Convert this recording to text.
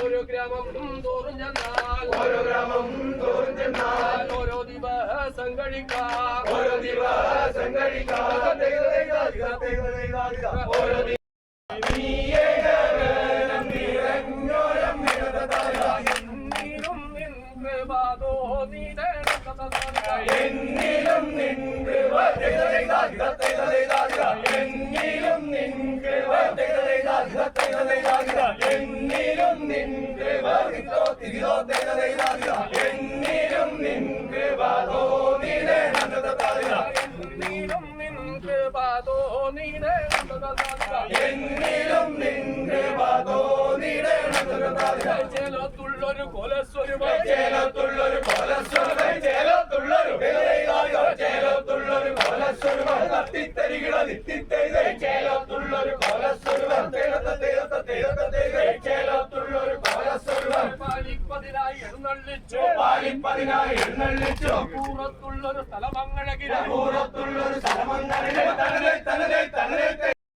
ഓരോ ഗ്രാമം തോറും ചെന്നാൽ ഓരോ ഗ്രാമം തോറും ചെന്നാൽ ഓരോ ദിവസം കഴിക്കാം ഓരോ ദിവസം കഴിക്കാം ഓരോ എന്നിലും എന്നിലും നിൻ കൃപ തോന്നിടേ എന്നിലും നിൻ കൃപ തോന്നിടേ എന്നിലും നിൻ കൃപ തോന്നിടേ ചേലത്തുള്ളൊരു കൊലസ്വരൂപം. ചേലത്തുള്ളൊരു കൊലസ്വരൂപം. ചേലത്തുള്ളൊരു ചേലത്തുള്ളൊരു കൊലസ്വരൂപം. തത്തിത്തരികിട നിത്തിത്തരിത പാലിപ്പതിനായി എഴുന്നള്ളിച്ചു പാലിപ്പതിനായി എഴുന്നള്ളിച്ചു പൂറത്തുള്ളൊരു സ്ഥലമങ്ങളകിര പൂറത്തുള്ളൊരു തനതേ